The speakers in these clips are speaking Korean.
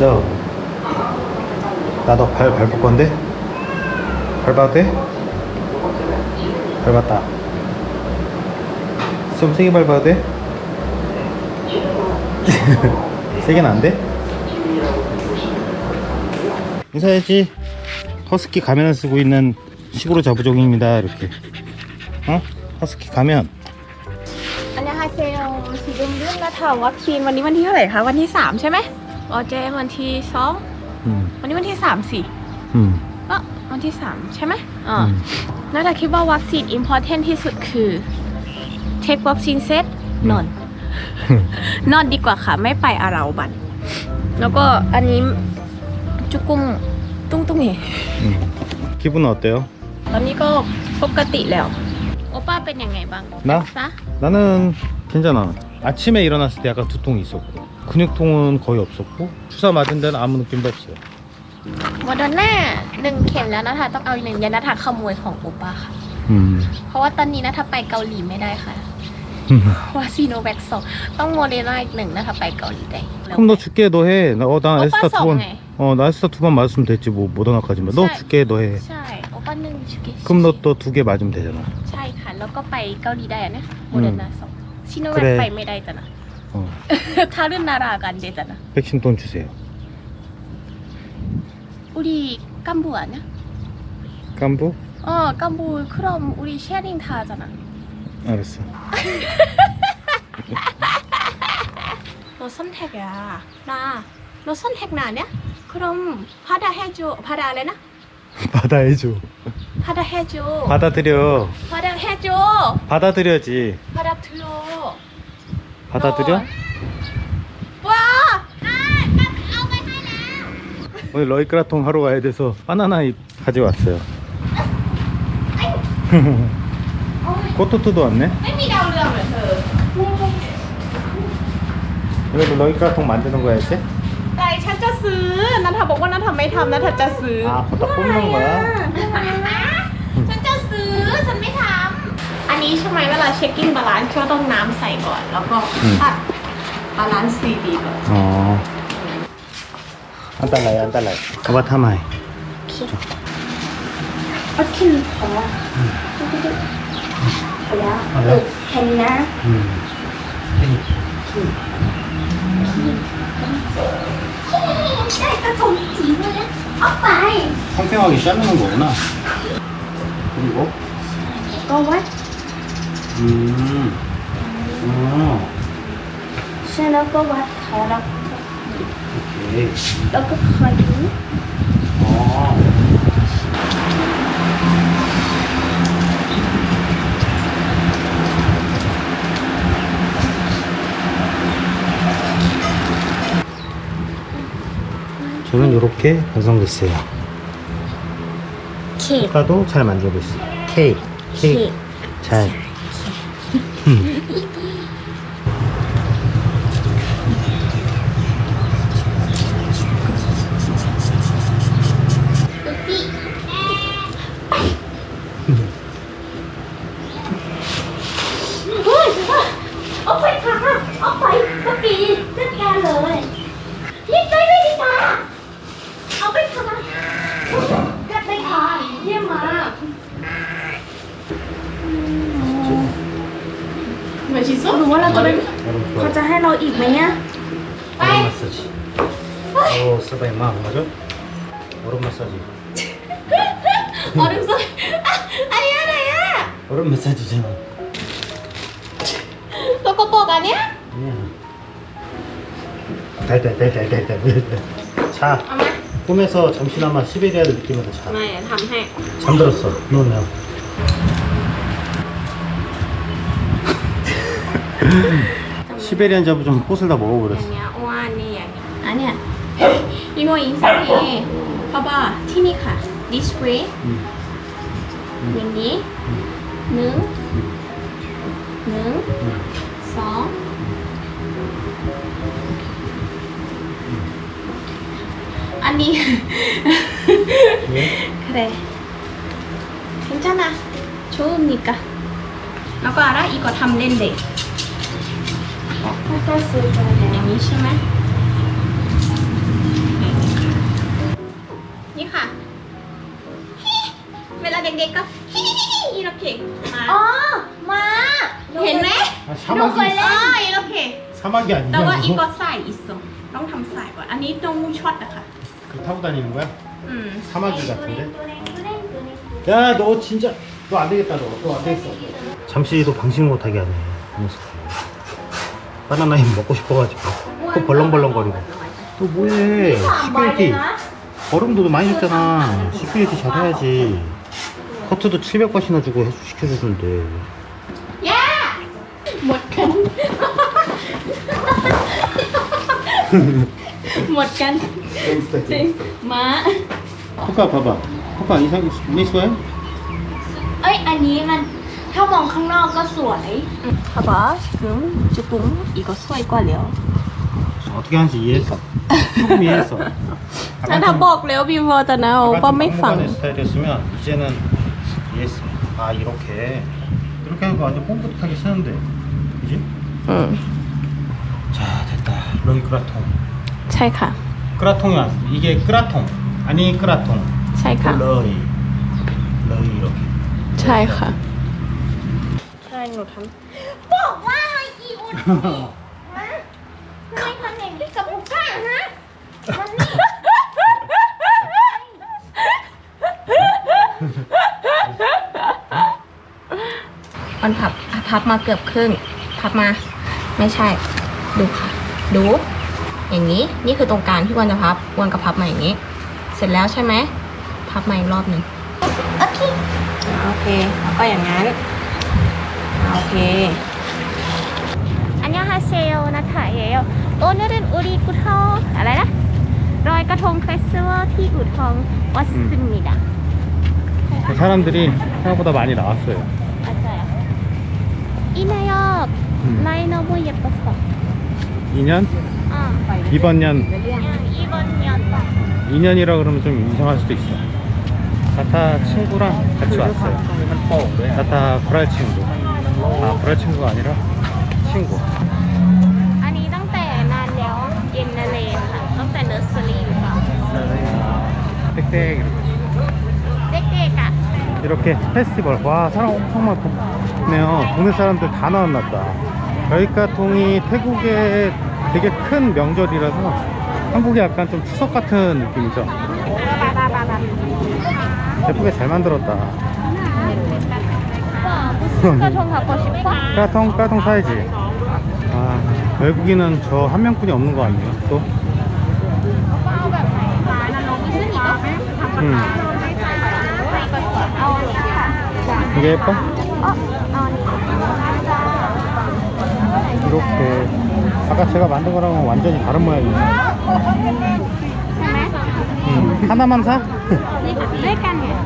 먼저 나도 발 밟을 건데 밟아도 돼? 밟았다 좀 세게 밟아도 돼? 세게는 안 돼? 인사해야지 허스키 가면을 쓰고 있는 시골의 자부종입니다 이렇게 어? 허스키 가면 อันนี้ฮาเซลสีดุมเรื่องมาถามวัคซีนวันนี้วันที่เท่าไหร่คะวันที่ 3 ใช่ไหม ออเจวันที่สอง 음, วันนี้วันที่ 3 สิ 음, เออวันที่ 3 ใช่ไหมอ่า 음. น่าจะคิดว่าวัคซีน important ที่สุดคือ take วัคซีนเซตนอน นอนดีกว่าค่ะ ไม่ไปอาราบัน แล้วก็อันนี้จุกุมตุ้งตุ้งเฮ 음. 기분은 어때요? ตอนนี้ก็ปกติแล้ว โอป้าเป็นยังไงบ้าง 나? ซะ 나는 괜찮아. 아침에 일어났을 때 약간 두통이 있었고 근육통은 거의 없었고 주사 맞은 데는 아무 느낌도 없어요. โมเดอร์นาหนึ่งเข็มแล้วนะคะต้องเอาอีกหนึ่งยานาทาขโมยของโอป้าค่ะ 음. เพราะว่าตอนนี้นะถ้าไปเกาหลีไม่ได้ค่ะ เพราะว่าซีโนแวคสองต้องโมเดอร์นาอีกหนึ่งนะคะไปเกาหลีได้ 그럼 너 줄게 너 해. 나, 어, 난 오빠 에스타 두 번. 성 해. 어, 나 에스타 두 번 맞았으면 됐지 뭐 모더나까지만. 너 자- 줄게 너 해. ใช่โอป้าหนึ่งชิกิ 그럼 너 또 두 개 맞으면 되잖아. ใช่ค่ะ แล้วก็ไปเกาหลีได้อะนะโมเดอร์นาสอง 시노백 그래. 발매라 했잖아. 어. 다른 나라가 안 되잖아. 백신 돈 주세요. 우리 깐부 아냐? 깐부? 어, 깐부. 그럼 우리 쉐링 다 하잖아. 알았어. 너 선택이야. 나, 너 선택 나냐? 그럼 받아 해줘. 받아 안 해나? 받아 해줘. 받아 해줘. 받아들여. 받아 해줘. 받아들여지. 받아들여. 받아들여? 너- 와! 오늘 러이크라통 하러 가야 돼서 바나나 잎 가져왔어요. 꼬토토도 왔네. ไม่มีดาวเรืองเหรอเธอ 이것도 러이크라통 만드는 거야 이제? ไก่ฉันจะซื้อนัทธาบอกว่านัทธาไม่ทำนัทธาจะซื้อ 아, 거기다 꽂는 거야? นนี้ใช่ไหมเวลาเช็คกิ้งบาลานซ์ก็ต้องน้ำใส่ก่อน แล้วก็ อืม ตัดบาลานซ์ซีดีก่อน 어. 안 달라요, 안 달라요. 가봐 타마이. เอาแค่นี้พอพอแล้ว พอแล้ว เออแค่นี้นะ 음. ได้กระทงสีด้วยนะเอาไป 평평하게 자르는 거구나. 그리고 ก็วัด 음. 저는 이렇게 완성됐어요. K. 아까도 잘 만들고 있어요. K. K. K. 잘. 어, อ๋อดึงโซ่อันนี้อะไรอ่ะ 얼음 마사지잖아. ตัวกระโปรงอันเนี้ย 아니야. 달달달달달달. 자, เอามา 꿈에서 잠시나마 시베리아를 느끼면서 자. ไม่ทำให้ 잠들었어. 누우면. 시베리안 자부종 꽃을 다 อ 먹어버렸어. ย่างเงี้ยอ้วนนี่อย่างเงี้ยอันเนี้ยอีโมอินซังเอพ่อบ้าที่นี่ค่ะ this way 여기 능, 능, 성? 아니. 그래. 괜찮아. 좋으니까. 너거 알아? 이거 담는데. 어, 포토스 안녕히 쉬면 เวลาเด็กๆก็ 이렇게 มา อ๋อมา เห็นไหม 아, หนูเคย 사막이 เล่น อ๋อโอเค 사막이 แต่ว่าอีกก็ 아니냐고 ใส่อีกสองต้องทำใส่ก่อน อันนี้ต้องช็อตอะค่ะ 그 타고 다니는 거야? อืม 사마귀 ตัวเล็ 같은데? กตัวเล็กตัวเล็กตัวเล็ก 야 너 진짜 너 안 되겠다 너 너 안 되겠어 잠시도 방심을 못하게 하네 이 녀석 바나나 햄 먹고 싶어가지고 코 벌렁벌렁거리고 또 뭐해 สามใบเลย 시큐리티 นะ 얼음도 많이 줬잖아 시큐리티 잘해야지 커트도 700바시나 주고 해주 시켜주는데 ย่าหมดกัน หมดกัน จริงม้า 코카 봐봐 코카 이상 이스와요? เอ้ย อันนี้มัน ถ้ามองข้างนอกก็สวย 봐봐 지금 조금 이거 수화이과래요 어떻게 하는지 이해했어 조금 이해했어 ฉันทำบอกแล้วบีวอจะนะป้าไม่ฟัง 박물관의 스타일이었으면 이제는 이해했어 아 이렇게 이렇게 하니까 완전 뽕긋하게 쓰는데 그지? อืม 자 됐다 러이 끄라통 ใช่ค่ะ 끄라통이 왔어 이게 끄라통 아니 끄라통 ใช่ค่ะ 러이 러이 이렇게 ใช่ค่ะ ใช่หนูท บอกว่าให้อีอุ่นฮะท ำมันพับพับมาเกือบครึ่ง พับมา ไม่ใช่ ดูค่ะ ดู อย่างนี้ นี่คือตรงกลางที่วันจะพับวันก็พับมาอย่างนี้ เสร็จแล้วใช่ไหม พับมาอีกรอบหนึ่ง โอเค โอเค แล้วก็อย่างนั้น โอเค อันนี้ฮาเซลนะคะเยลโอเนเรนอุริกุทองอะไรนะรอยกระทงเฟสติวัลที่อู่ทองวัดสมิดา 사람들이 생각보다 많이 나왔어요 맞아요. 이나요 음. 나이 너무 예뻤어. 2년? 어. 이번 년 그냥 이번 년 2년이라 그러면 좀 이상할 수도 있어 자타 친구랑 같이 왔어요 자타 브랄 친구 아 브랄 친구가 아니라 친구 อันนี้ตั้งแต่นานแล้วเย็นนาเลนค่ะตั้งแต่เนอร์เซอรี่หรือเปล่า 땡땡 이렇게 เด็กๆอ่ะ 이렇게 페스티벌 와 사람 엄청 많 네요 동네 사람들 다 나왔나봐 별가통이 태국의 되게 큰 명절이라서 한국이 약간 좀 추석 같은 느낌이죠 예쁘게 잘 만들었다 까통 까통 까통 사야지 아 외국인은 저 한 명뿐이 없는 거 아니에요 또? 음. 이게 예뻐? 어? 이렇게 아까 제가 만든 거랑은 완전히 다른 모양이에요 ใช่ไหม 음. 하나만 사? นี่ค่ะด้วยกันเนี่ย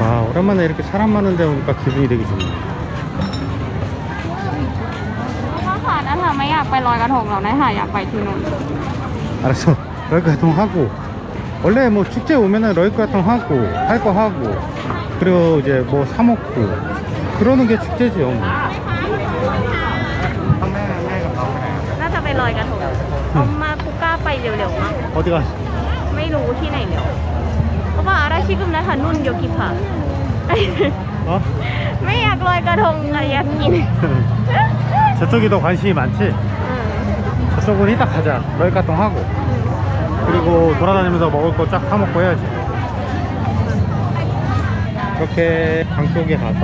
와 오랜만에 이렇게 사람 많은 데 오니까 기분이 되게 좋네 ถ้าค่ะถ้าเธอไม่อยากไปลอยกระทงเราได้ค่ะอยากไปที่นู่น 알았어 러이크라통 하고 원래 뭐 축제 오면은 러이크라통 하고 할 거 하고 그리고 이제 뭐 사 먹고 그러는 게 축제지요 뭐. ลอยกระทงเอามาคุก้าไปเร็วๆมาก 어디 가 ไม่รู้ที่ไหนเร็วเพราะว่าอะไรชิกุมนะคะนุ่นโยกิพา 어? ไม่อยากลอยกระทงอะอยากกิน 저쪽이 더 관심이 많지? อืม 저쪽은 이따 가자 러이크라통 하고 그리고 돌아다니면서 먹을 거 쫙 사 먹고 해야지 이렇게 강 쪽에 가서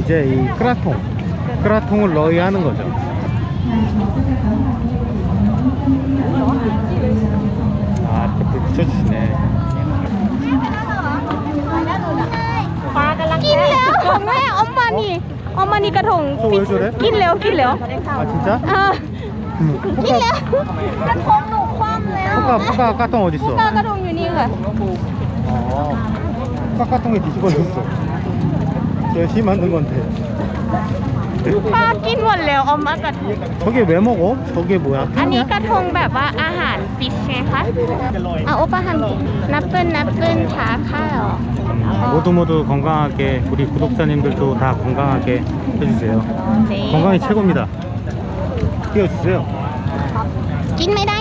이제 이 끄라통 끄라통을 러이 하는 거죠 아 이렇게 불 붙여주시네 ปลากำลังกินแล้วแม่เอามานี่เอามานี่กระทง โอ้ยเจ๋อเลย กินแล้วกินแล้ว 아 진짜? เออ กินแล้ว กระทงหนูคว่ำแล้ว 포카 포카 까통 어딨어? ปลากระทงอยู่นี่ค่ะ 어 포카 까통에 뒤집어 졌어 열심히 만든 건데 ปลากินหมดแล้วเอามากระทง 저게 왜 먹어? 저게 뭐야? อันนี้ 탕이야? กระทงแบบว่าอาหารฟิชไงคะเอาโอปะฮันนับเปิ้ลนับเปิ้ลชาข้าว 모두 모두 건강하게 우리 구독자님들도 다 건강하게 해주세요. นี่ 건강이 최고입니다. 끼워주세요. กินไม่ได้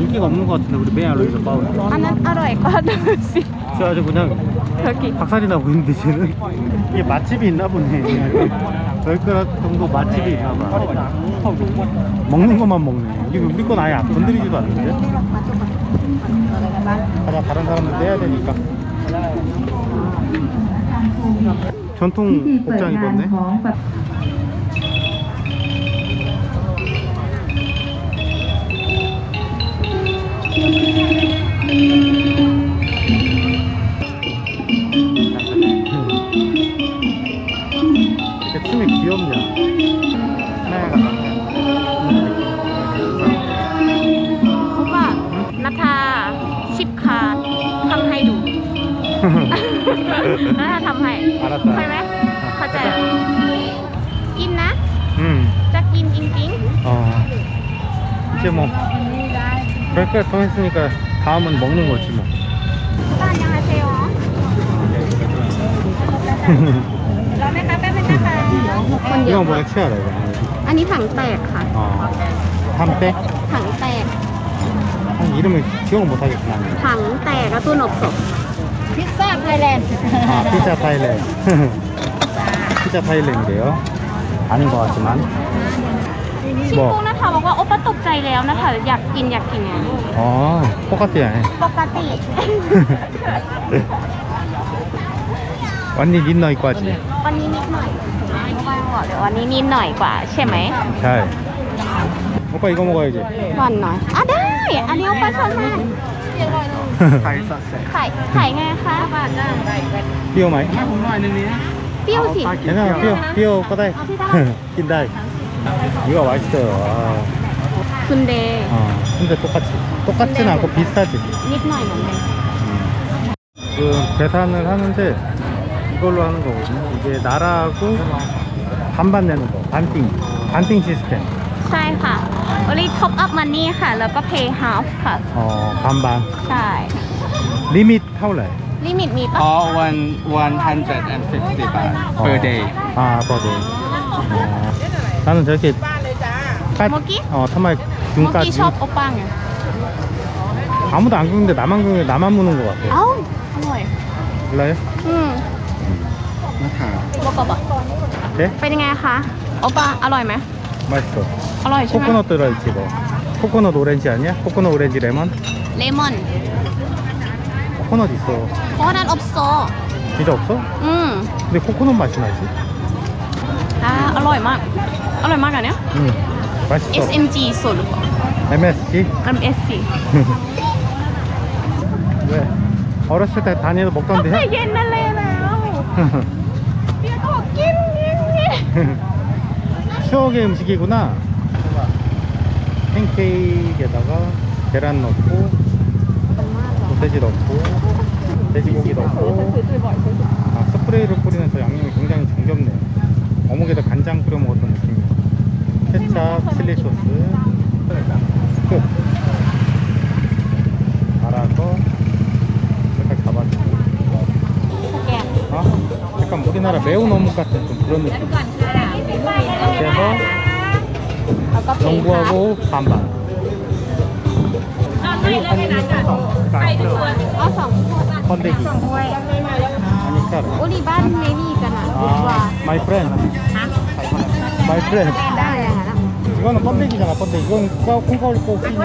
인기가 없는 것 같은데 우리 메아로이드 빠우 อันนั้นอร่อยก็ดูสิ 그래가지고 그냥 여기. 박살이 나 보이는데 쟤는. 이게 맛집이 있나 보네. 별그락 정도 맛집이 있나 봐. 먹는 것만 먹네. 이게 우리 건 아예 안 건드리지도 않는데? 가자 다른 사람들 내야 되니까. 전통 복장 입었네. Thank you. นาทาทำให้ 알았다 เข้าใจไหมเข้าใจกินนะ 음 จะกินจริง 어, 이제 뭐 그럴까 통했으니까 다음은 먹는 거지 뭐 ๆบ้านยังไงเซลล์รอไหมคะแป๊บนึงนะคะคนเย 이거 อะ 뭐야 치아라 이거 อันนี้ถังแตกค่ะ 어 담배 ถังแตก 한 이름을 기억을 못 하겠구나 ถังแตกแล้วตู้หนบศพ พิซซ่าไทยแลนด์ 아 피자 타일랜드 피자 타일랜드래요 아닌 것 같지만 ชิมปุ๊นะคะบอกว่าโอ๊ปะตกใจแล้วนะคะอยากกินอยากกินไง 어 똑같아요 ปกติ 완전 닌너 입고 하지 วันนี้นิดหน่อยไม่บอกเลยวันนี้นิดหน่อยกว่าใช่ไหม 잘 오빠 이거 먹어야지 หวานหน่อยอ่ะได้ อันนี้โอปะชอบมาก ไข่ไข่ไงคะ 삐오 마이 เปรี้ยวสิ 괜찮아 삐오 삐오 꺼다이 낀다 이거 맛있어요 아. คุณเดย์ 어, 근데 똑같지. 똑같진 않고 비슷하지. นิดหน่อยเหมือนกัน 지금 계산을 하는데 이걸로 하는 거거든요. 이게 나라하고 반반 내는 거. 반띵. 반띵 시스템. ใช่ค่ะ วันนี้ท็อปอัพมันนี่ค่ะ แล้วก็เพย์ฮาฟค่ะ 어, 반반. ใช่ 리밋 타올래. ลิมิตมีปะ All one one hundred and fifty baht per day. 아, 버데. 어, 나는 저렇게 까, 먹기? 어, 타마이 เมื่อกี้ 균까지 ชอบโอป้าไง 아무도 안 긁는데 나만 긁는 나만 무는 것 같아. เอ้าอร่อย 몰라요? อืมบอกก่อนบอก 네? เป็นยังไงคะโอป้าอร่อยไหม 맛있어. 코코넛 들어있지 뭐. 코코넛 오렌지 아니야? 코코넛 오렌지 레몬? 레몬. 코코넛 있어. 코코넛 없어. 진짜 없어? 응. 근데 코코넛 맛이 나지? 아, 알로이 막. 알로이 막 아니야? 응. 맛있어. SMG 있어, 루거. MSG? MSG. 왜? 어렸을 때 다니도 먹던데? 옛날에요. 이거 먹겠니? 추억의 음식이구나. 팬케이크에다가 계란 넣고 소세지 넣고 돼지고기 넣고. 아, 스프레이를 뿌리는 저 양념이 굉장히 정겹네요. 어묵에다 간장 뿌려 먹었던 느낌이에요. 케찹, 칠리 소스. 끝 말아서 약간 잡아주고. 아? 약간 우리나라 매운 어묵 같은 좀 그런 느낌. 그래서 แล้วก็เพลงค่ะ 정부하고 반반. เอาสองถ้วย 번데기. ถ้วย 아니까. โอ้ดีบ้านเนนี่กันอ่ะดีกว่า 아, my friend. my friend. ได้อะค่ะ 이거는 번데기잖아, 번데기. 이건 까- 콩가루 꼭 끼냐.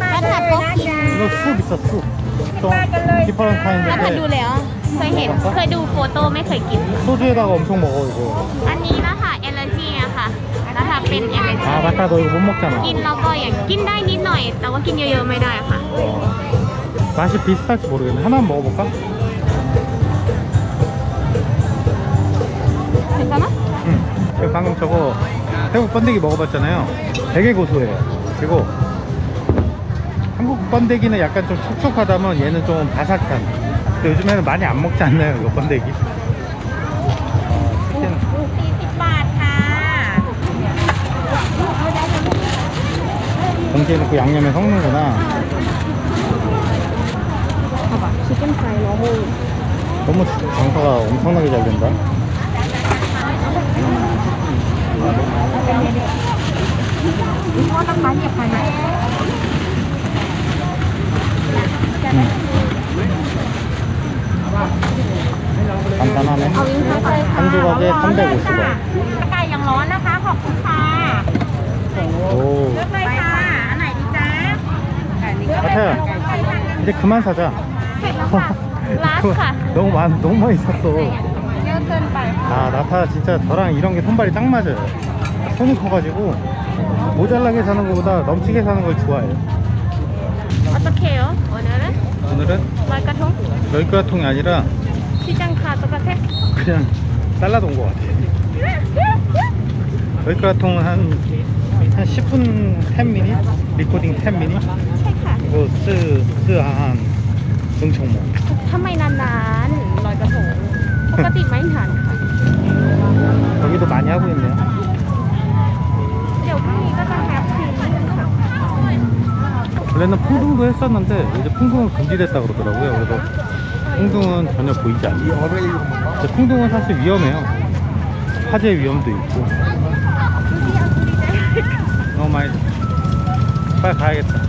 บ้านผัดโต๊ะกิน 이거 쑥 있어, 쑥. 좀 디퍼런 ถ้าเคยดู 타인인데 แล้ว เคยเห็น เคยดูโฟโต้ไม่เคยกิน 소주에다가 엄청 먹어, 이거. อันนี้นะคะเอลจีอะค่ะ นะคะเป็นเอลจี 아, 맞다. 너 이거 못 먹잖아. กินแล้วก็อย่างกินได้นิดหน่อย แต่ว่ากินเยอะๆไม่ได้ค่ะ 어. 맛이 비슷할지 모르겠네. 하나만 먹어볼까? เห็นกันนะ 응. 제가 방금 저거 태국 번데기 먹어봤잖아요. 되게 고소해요. 그리고 한국 번데기는 약간 좀 촉촉하다면 얘는 좀 바삭한. 근데 요즘에는 많이 안 먹지 않나요, 이거 번데기? 봉지에 넣고 양념에 섞는구나. เอาป่ะชิคเก้นไฟโนโฮ 너무 장사가 엄청나게 잘 된다. พ่อต้องมาเหยียบไปไหม 간단하네. เอาวิงค่ะ 한 조각에 350원. ไก่ยังร้อนนะคะ ขอบคุณค่ะ 오. เลือกเลยค่ะ 같아요. 이제 그만 사자. เสร็จแล้วค่ะ ลาสค่ะ 너무 많, 너무 많이 샀어. เยอะเกินไป 아, 나타 진짜 저랑 이런 게 손발이 딱 맞아요. 손이 커가지고 모자라게 사는 것보다 넘치게 사는 걸 좋아해요. 어떡해요? 오늘은 오늘은 말까통? 열가통이 아니라 시장 가 똑같아? 그냥 살라도 온 것 같아. 열가통 한, 한 10분 10미니? 리코딩 10미니? ใช่ค่ะ 이거 쓰, 쓰한 응청모. ทำไมนานๆลอยกระทงปกติไม่ทันค่ะ 여기도 많이 하고 있네요. เดี๋ยวพรุ่งนี้ก็จะแฮปปี้ค่ะ 원래는 풍등도 했었는데 이제 풍등은 금지됐다 그러더라고요. 그래서 풍등은 전혀 보이지 않아요. 근데 풍등은 사실 위험해요. 화재 위험도 있고. 너무 많이. 빨리 가야겠다.